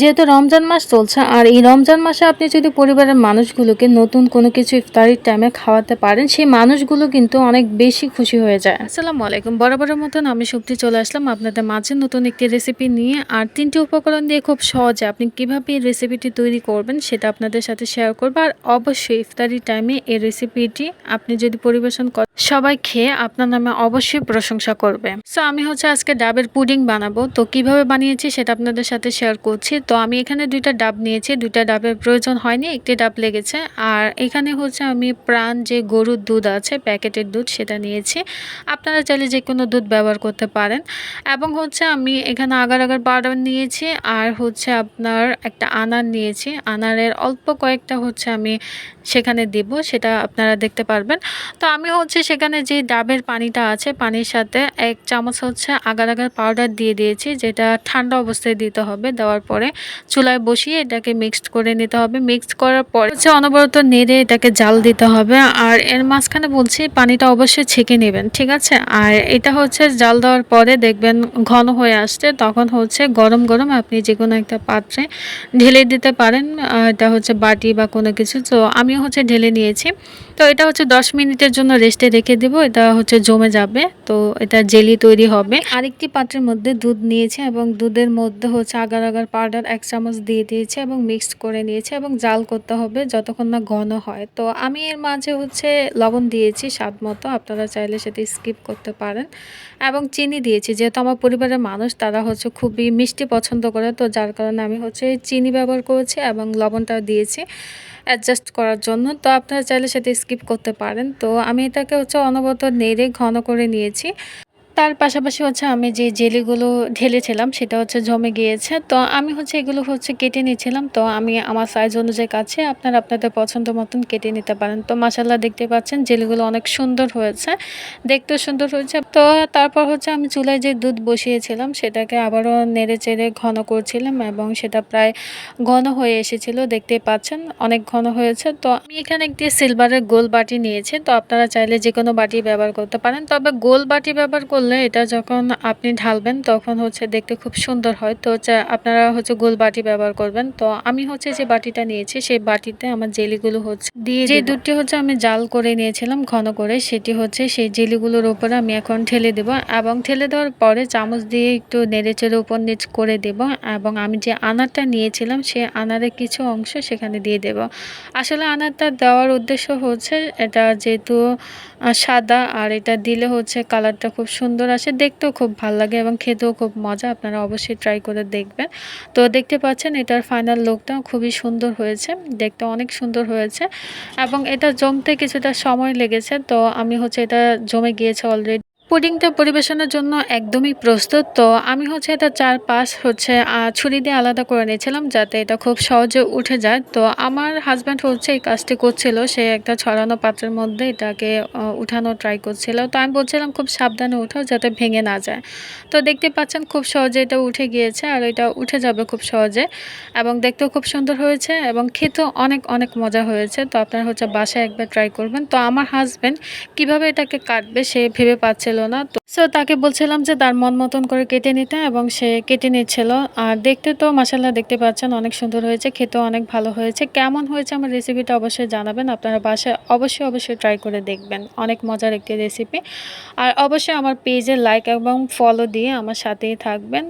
যেহেতু রমজান মাস চলছে, আর এই রমজান মাসে আপনি যদি পরিবারের মানুষগুলোকে নতুন কোনো কিছু ইফতারির টাইমে খাওয়াতে পারেন, সেই মানুষগুলো কিন্তু অনেক বেশি খুশি হয়ে যায়। আসসালামু আলাইকুম। বরাবরের মতন আমি শক্তি চলে আসলাম আপনাদের মাঝে নতুন একটি রেসিপি নিয়ে। আর তিনটি উপকরণ দিয়ে খুব সহজে আপনি কীভাবে এই রেসিপিটি তৈরি করবেন সেটা আপনাদের সাথে শেয়ার করব। আর অবশ্যই ইফতারি টাইমে এই রেসিপিটি আপনি যদি পরিবেশন করেন সবাই খেয়ে আপনার নামে অবশ্যই প্রশংসা করবে। সো আমি হচ্ছে আজকে ডাবের পুডিং বানাবো। তো কীভাবে বানিয়েছি সেটা আপনাদের সাথে শেয়ার করছি। তো আমি এখানে দুইটা ডাব নিয়েছি। দুইটা ডাবের প্রয়োজন হয়নি, একটি ডাব লেগেছে। আর এখানে হচ্ছে আমি প্রাণ যে গরুর দুধ আছে, প্যাকেটের দুধ, সেটা নিয়েছি। আপনারা চাইলে যে কোনো দুধ ব্যবহার করতে পারেন। এবং হচ্ছে আমি এখানে আগার আগার পাউডার নিয়েছি, আর হচ্ছে আপনার একটা আনার নিয়েছি। আনারের অল্প কয়েকটা হচ্ছে আমি সেখানে দিব, সেটা আপনারা দেখতে পারবেন। তো আমি হচ্ছে সেখানে যে ডাবের পানিটা আছে, পানির সাথে এক চামচ হচ্ছে আগার আগার পাউডার দিয়ে দিয়েছি, যেটা ঠান্ডা অবস্থায় দিতে হবে দেওয়ার পরে। চুলায় বসিয়ে এটাকে মিক্সড করে নিতে হবে। মিক্সড করার পরে হচ্ছে অনবরত নেড়ে এটাকে জাল দিতে হবে। আর এর মাঝখানে বলছি পানিটা অবশ্যই ছেঁকে নেবেন, ঠিক আছে? আর এটা হচ্ছে জাল দেওয়ার পরে দেখবেন ঘন হয়ে আসছে। তখন হচ্ছে গরম গরম আপনি যে কোনো একটা পাত্রে ঢেলে দিতে পারেন। এটা হচ্ছে বাটি বা কোনো কিছু। তো আমিও হচ্ছে ঢেলে নিয়েছি। তো এটা হচ্ছে দশ মিনিটের জন্য রেস্টে রেখে দেব। এটা হচ্ছে জমে যাবে। তো এটা জেলি তৈরি হবে। আরেকটি পাত্রের মধ্যে দুধ নিয়েছি এবং দুধের মধ্যে হচ্ছে আগার আগার পাউডার এক চামচ দিয়ে দিয়েছি এবং মিক্সড করে নিয়েছি এবং জাল করতে হবে যতক্ষণ না ঘন হয়। তো আমি এর মাঝে হচ্ছে লবণ দিয়েছি স্বাদ মতো, আপনারা চাইলে সেটা স্কিপ করতে পারেন। এবং চিনি দিয়েছি, যেহেতু আমার পরিবারের মানুষ, তারা হচ্ছে খুবই মিষ্টি পছন্দ করে, তো যার কারণে আমি হচ্ছে চিনি ব্যবহার করেছি এবং লবণটাও দিয়েছি অ্যাডজাস্ট করার জন্য। তো আপনারা চাইলে সেটা স্কিপ করতে পারেন। তো আমি এটাকে হচ্ছে অনবত নেড়ে ঘন করে নিয়েছি। তার পাশাপাশি হচ্ছে আমি যে জেলিগুলো ঢেলেছিলাম, সেটা হচ্ছে জমে গিয়েছে। তো আমি হচ্ছে এগুলো হচ্ছে কেটে নিয়েছিলাম। তো আমি আমার সাইজ অনুযায়ী কাছে আপনারা আপনাদের পছন্দ মতন কেটে নিতে পারেন। তো মাসাল্লাহ দেখতে পাচ্ছেন জেলিগুলো অনেক সুন্দর হয়েছে। দেখতেও সুন্দর হয়েছে। তো তারপর হচ্ছে আমি চুলায় যে দুধ বসিয়েছিলাম, সেটাকে আবারও নেড়ে চেড়ে ঘন করছিলাম এবং সেটা প্রায় ঘন হয়ে এসেছিল। দেখতেই পাচ্ছেন অনেক ঘন হয়েছে। তো আমি এখানে একটি সিলভারের গোল বাটি নিয়েছি। তো আপনারা চাইলে যে কোনো বাটি ব্যবহার করতে পারেন। তবে গোল বাটি ব্যবহার করলে এটা যখন আপনি ঢালবেন তখন হচ্ছে দেখতে খুব সুন্দর হয়। তো আপনারা হচ্ছে গোল বাটি ব্যবহার করবেন। তো আমি হচ্ছে যে বাটিটা নিয়েছি সেই বাটিতে আমার জেলিগুলো হচ্ছে দিয়ে যে দুধটি হচ্ছে আমি জাল করে নিয়েছিলাম ঘন করে সেটি হচ্ছে সেই জেলিগুলোর উপরে আমি এখন ঠেলে দেব এবং ঠেলে দেওয়ার পরে চামচ দিয়ে একটু নেড়ে চেড়ে উপর নিচ করে দেব এবং আমি যে আনারটা নিয়েছিলাম সেই আনারের কিছু অংশ সেখানে দিয়ে দেব। আসলে আনারটা দেওয়ার উদ্দেশ্য হচ্ছে এটা যেহেতু সাদা আর এটা দিলে হচ্ছে কালারটা খুব সুন্দর আসে, দেখতেও খুব ভালো লাগে এবং খেতেও খুব মজা, আপনারা অবশ্যই ট্রাই করে দেখবেন। তো দেখতে পাচ্ছেন এটার ফাইনাল লুকটাও খুবই সুন্দর হয়েছে, দেখতে অনেক সুন্দর হয়েছে এবং এটা জমতে কিছুটা সময় লেগেছে, তো আমি হচ্ছে এটা জমে গিয়েছে অলরেডি পুডিংটা পরিবেশনের জন্য একদমই প্রস্তুত, তো আমি হচ্ছে এটা চার পাঁচ হচ্ছে ছুরি দিয়ে আলাদা করে নিয়েছিলাম যাতে এটা খুব সহজে উঠে যায়। তো আমার হাজব্যান্ড হচ্ছে এই কাজটি করছিল, সে একটা ছড়ানো পাত্রের মধ্যে এটাকে উঠানো ট্রাই করছিল। তো আমি বলছিলাম, খুব সাবধানে উঠাও যাতে ভেঙে না যায়। তো দেখতে পাচ্ছেন খুব সহজে এটা উঠে গিয়েছে আর এটা উঠে যাবে খুব সহজে এবং দেখতেও খুব সুন্দর হয়েছে এবং খেতেও অনেক অনেক মজা হয়েছে। তো আপনারা হচ্ছে বাসায় একবার ট্রাই করবেন। তো আমার হাজব্যান্ড কীভাবে এটাকে কাটবে সে ভেবে পাচ্ছিল না, তো সো তাকে বলছিলাম যে তার মন মতন করে কেটে নিতে এবং সে কেটে নিচ্ছিল। আর দেখতে তো মাসাল্লাহ দেখতে পাচ্ছেন অনেক সুন্দর হয়েছে খেতে অনেক ভালো হয়েছে। কেমন হয়েছে আমার রেসিপিটা অবশ্যই জানাবেন, আপনারা বাসায় অবশ্যই অবশ্যই ট্রাই করে দেখবেন। অনেক মজার একটি রেসিপি আর অবশ্যই আমার পেজে লাইক এবং ফলো দিয়ে আমার সাথেই থাকবেন।